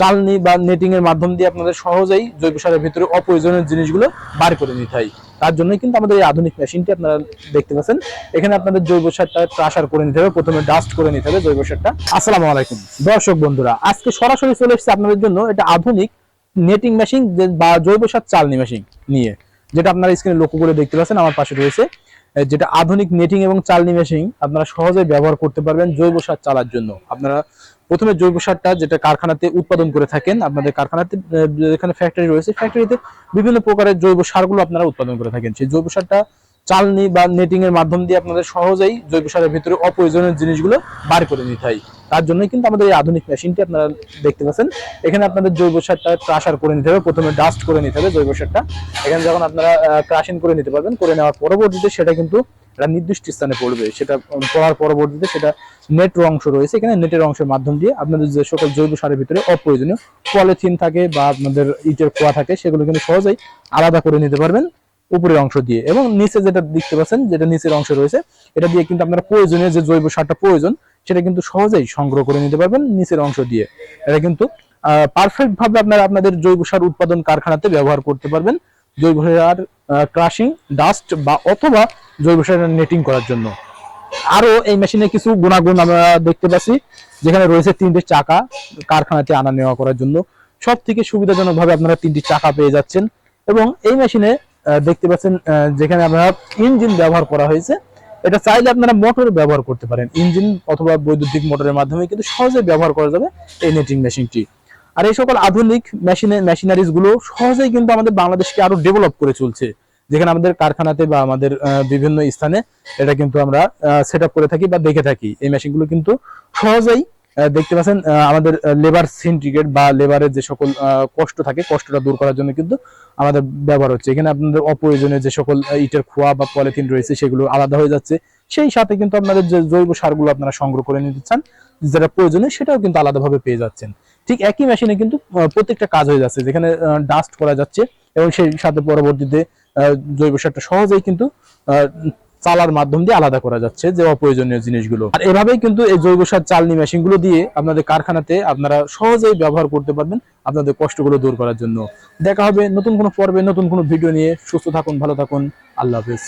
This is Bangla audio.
চালনি বা নেটিং এর মাধ্যম দিয়ে আপনাদের সহজেই জৈব সারের ভিতরে অপ্রয়োজনীয় জিনিসগুলো বার করে নিতে হয়। তার জন্যই কিন্তু আমাদের এই আধুনিক মেশিনটি আপনারা দেখতে পাচ্ছেন। এখানে আপনাদের জৈব সারটা ট্রাসার করে নিতে হবে। প্রথমে ডাস্ট করে নিতে হবে জৈব সারটা। আসসালামু আলাইকুম। দর্শক বন্ধুরা, আজকে সরাসরি চলে এসেছে আপনাদের জন্য এটা আধুনিক নেটিং মেশিন বা জৈব সার চালনি মেশিন নিয়ে, যেটা আপনারা স্ক্রিনে লক্ষ্য করে দেখতে পাচ্ছেন, আমার পাশে রয়েছে। যেটা আধুনিক নেটিং এবং চালনি মেশিন আপনারা সহজেই ব্যবহার করতে পারবেন জৈব সার চালার জন্য। আপনারা প্রথমে জৈব সারটা যেটা কারখানাতে উৎপাদন করে থাকেন, আপনাদের কারখানাতে যেখানে ফ্যাক্টরি রয়েছে ফ্যাক্টরিতে বিভিন্ন প্রকারের জৈব সারগুলো আপনারা উৎপাদন করে থাকেন। সেই জৈব সারটা চালনি বা নেটিং এর মাধ্যম দিয়ে আপনাদের সহজেই জৈব সারের ভিতরে অপ্রয়োজনীয় জিনিসগুলো বার করে নিতে হয়। তার জন্যই কিন্তু আমাদের এই আধুনিক মেশিনটি আপনারা দেখতে পাচ্ছেন। এখানে আপনাদের জৈব সারটা ট্রাসার করে নিতে হবে, প্রথমে ডাস্ট করে নিতে হবে জৈব সারটা। এখানে যখন আপনারা ক্রাশিং করে নিতে পারবেন, করে নেওয়ার পরবর্তীতে সেটা কিন্তু একটা নির্দিষ্ট স্থানে পড়বে, সেটা পড়ার পরবর্তীতে সেটা নেট অংশ রয়েছে। এখানে নেটের অংশের মাধ্যম দিয়ে আপনাদের যে সকল জৈব সারের ভিতরে অপ্রয়োজনীয় পলিথিন থাকে বা আপনাদের ইটের খোয়া থাকে, সেগুলো কিন্তু সহজেই আলাদা করে নিতে পারবেন উপরের অংশ দিয়ে। এবং নিচে যেটা দেখতে পাচ্ছেন, যেটা নিচের অংশ রয়েছে, এটা দিয়ে কিন্তু আপনার প্রয়োজনীয় যে জৈব সারটা প্রয়োজন, সেটা কিন্তু সহজেই সংগ্রহ করে নিতে পারবেন নিচের অংশ দিয়ে। এটা কিন্তু পারফেক্ট ভাবে আপনারা আপনাদের জৈব সার উৎপাদন কারখানাতে ব্যবহার করতে পারবেন। জৈব সার ক্রাশিং ডাস্ট বা অথবা জৈব সার নেটিং করার জন্য। আরও এই মেশিনে কিছু গুণাগুণ আমরা দেখতে পাচ্ছি, যেখানে রয়েছে তিনটি চাকা কারখানাতে আনা নেওয়া করার জন্য। সব থেকে সুবিধাজনক ভাবে আপনারা তিনটি চাকা পেয়ে যাচ্ছেন এবং এই মেশিনে দেখতে পাচ্ছেন যেখানে আপনারা ইঞ্জিন ব্যবহার করা হয়েছে। এটা চাইলে আপনারা মোটর ব্যবহার করতে পারেন। ইঞ্জিন অথবা বৈদ্যুতিক মোটরের মাধ্যমে কিন্তু সহজে ব্যবহার করা যাবে এই নেটিং মেশিনটি আর এই সকল আধুনিক মেশিনে মেশিনারিজগুলো সহজেই কিন্তু আমাদের বাংলাদেশকে আরও ডেভেলপ করে চলছে। যেখানে আমাদের কারখানাতে বা আমাদের বিভিন্ন স্থানে এটা কিন্তু আমরা সেট করে থাকি বা দেখে থাকি। এই মেশিনগুলো কিন্তু সহজেই দেখতে পাচ্ছেন আমাদের লেবার সিন্ডিকেট বা লেবারের যে সকল কষ্ট থাকে, কষ্টটা দূর করার জন্য কিন্তু আমাদের ব্যবহার হচ্ছে। এখানে আপনাদের অপ্রয়োজনীয় যে সকল ইটের খোয়া বা পলিথিন রয়েছে, সেগুলো আলাদা হয়ে যাচ্ছে। সেই সাথে কিন্তু আপনাদের যে জৈব সারগুলো আপনারা সংগ্রহ করে নিতে চান, যেটা প্রয়োজনীয়, সেটাও কিন্তু আলাদাভাবে পেয়ে যাচ্ছেন। ঠিক একই মেশিনে কিন্তু প্রত্যেকটা কাজ হয়ে যাচ্ছে। যেখানে ডাস্ট করা যাচ্ছে এবং সেই সাথে পরবর্তীতে জৈব সারটা সহজেই কিন্তু চালার মাধ্যম দিয়ে আলাদা করা যাচ্ছে যে অপ্রয়োজনীয় জিনিসগুলো। আর এভাবেই কিন্তু এই জৈব সার চালনি মেশিনগুলো দিয়ে আপনাদের কারখানাতে আপনারা সহজেই ব্যবহার করতে পারবেন আপনাদের কষ্টগুলো দূর করার জন্য। দেখা হবে নতুন কোনো পর্বে, নতুন কোনো ভিডিও নিয়ে। সুস্থ থাকুন, ভালো থাকুন। আল্লাহ হাফেজ।